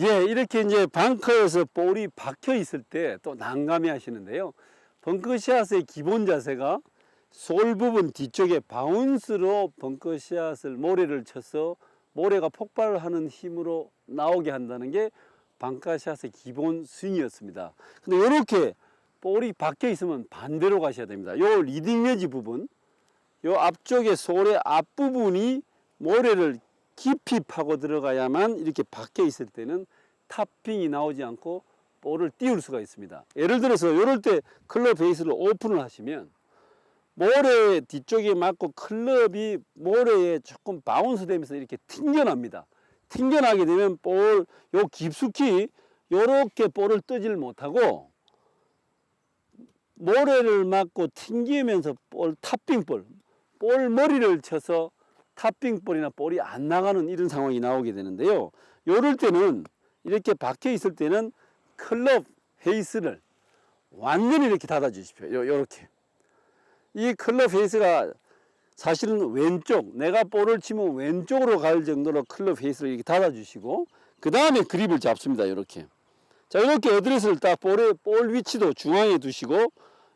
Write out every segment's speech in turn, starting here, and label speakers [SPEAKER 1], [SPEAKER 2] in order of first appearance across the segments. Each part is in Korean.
[SPEAKER 1] 예, 이렇게 이제 벙커에서 볼이 박혀 있을 때 또 난감해 하시는데요. 벙커샷의 기본 자세가 솔 부분 뒤쪽에 바운스로 벙커샷을 모래를 쳐서 모래가 폭발하는 힘으로 나오게 한다는 게 벙커샷의 기본 스윙이었습니다. 근데 이렇게 볼이 박혀 있으면 반대로 가셔야 됩니다. 요 리딩 웨지 부분, 요 앞쪽에 솔의 앞부분이 모래를 깊이 파고 들어가야만 이렇게 박혀 있을 때는 탑핑이 나오지 않고 볼을 띄울 수가 있습니다. 예를 들어서 이럴 때 클럽 베이스를 오픈을 하시면 모래 뒤쪽에 맞고 클럽이 모래에 조금 바운스 되면서 이렇게 튕겨납니다. 튕겨나게 되면 볼, 요 깊숙이 요렇게 볼을 뜨질 못하고 모래를 맞고 튕기면서 볼, 탑핑볼, 볼 머리를 쳐서 탑핑볼이나 볼이 안 나가는 이런 상황이 나오게 되는데요. 요럴 때는 이렇게 박혀 있을 때는 클럽 페이스를 완전히 이렇게 닫아 주십시오. 요, 요렇게. 이 클럽 페이스가 사실은 왼쪽, 내가 볼을 치면 왼쪽으로 갈 정도로 클럽 페이스를 이렇게 닫아 주시고, 그 다음에 그립을 잡습니다. 이렇게. 자, 이렇게 어드레스를 딱 볼의 볼 위치도 중앙에 두시고,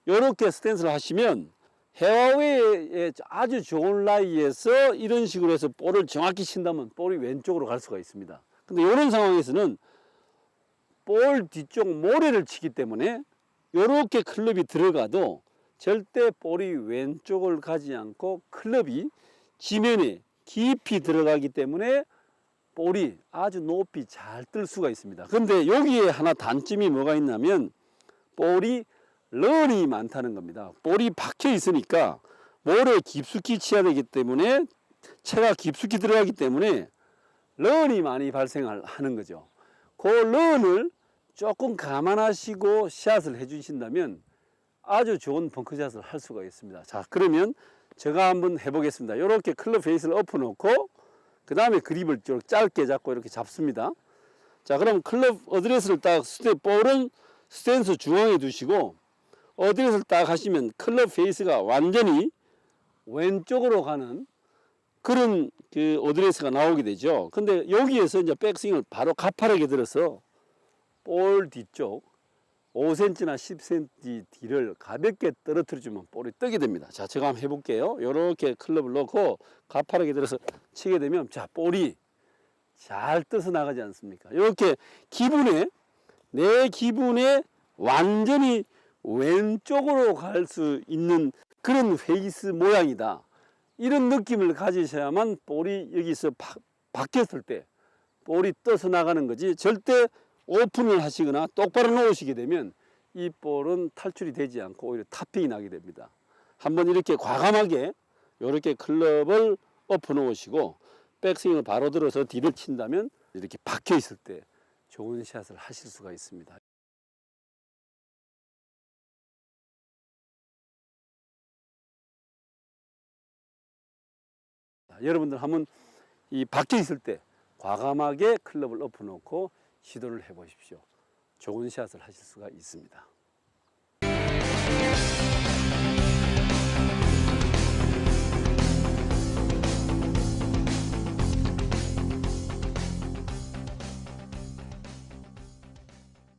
[SPEAKER 1] 이렇게 스탠스를 하시면 헤어웨이의 아주 좋은 라이에서 이런 식으로 해서 볼을 정확히 친다면 볼이 왼쪽으로 갈 수가 있습니다. 근데 이런 상황에서는 볼 뒤쪽 모래를 치기 때문에 이렇게 클럽이 들어가도 절대 볼이 왼쪽을 가지 않고 클럽이 지면에 깊이 들어가기 때문에 볼이 아주 높이 잘 뜰 수가 있습니다. 그런데 여기에 하나 단점이 뭐가 있냐면 볼이 런이 많다는 겁니다. 볼이 박혀 있으니까 모래 깊숙이 치야 되기 때문에 채가 깊숙이 들어가기 때문에 런이 많이 발생하는 거죠. 그 런을 조금 감안하시고 샷을 해주신다면 아주 좋은 벙커샷을 할 수가 있습니다. 자, 그러면 제가 한번 해보겠습니다. 이렇게 클럽 페이스를 엎어놓고 그 다음에 그립을 좀 짧게 잡고 이렇게 잡습니다. 자, 그럼 클럽 어드레스를 딱 스테, 볼은 스탠스 중앙에 두시고 어드레스를 딱 하시면 클럽 페이스가 완전히 왼쪽으로 가는 그런 그 어드레스가 나오게 되죠. 근데 여기에서 이제 백스윙을 바로 가파르게 들어서 볼 뒤쪽 5cm나 10cm 뒤를 가볍게 떨어뜨려주면 볼이 뜨게 됩니다. 자, 제가 한번 해볼게요. 이렇게 클럽을 넣고 가파르게 들어서 치게 되면 자, 볼이 잘 떠서 나가지 않습니까? 이렇게 기분에 내 기분에 완전히 왼쪽으로 갈 수 있는 그런 페이스 모양이다. 이런 느낌을 가지셔야만 볼이 여기서 바, 바뀌었을 때 볼이 떠서 나가는 거지 절대 오픈을 하시거나 똑바로 놓으시게 되면 이 볼은 탈출이 되지 않고 오히려 탑핑이 나게 됩니다. 한번 이렇게 과감하게 이렇게 클럽을 엎어 놓으시고 백스윙을 바로 들어서 뒤를 친다면 이렇게 박혀 있을 때 좋은 샷을 하실 수가 있습니다. 여러분들 한번 이 박혀 있을 때 과감하게 클럽을 엎어 놓고 시도를 해 보십시오. 좋은 샷을 하실 수가 있습니다.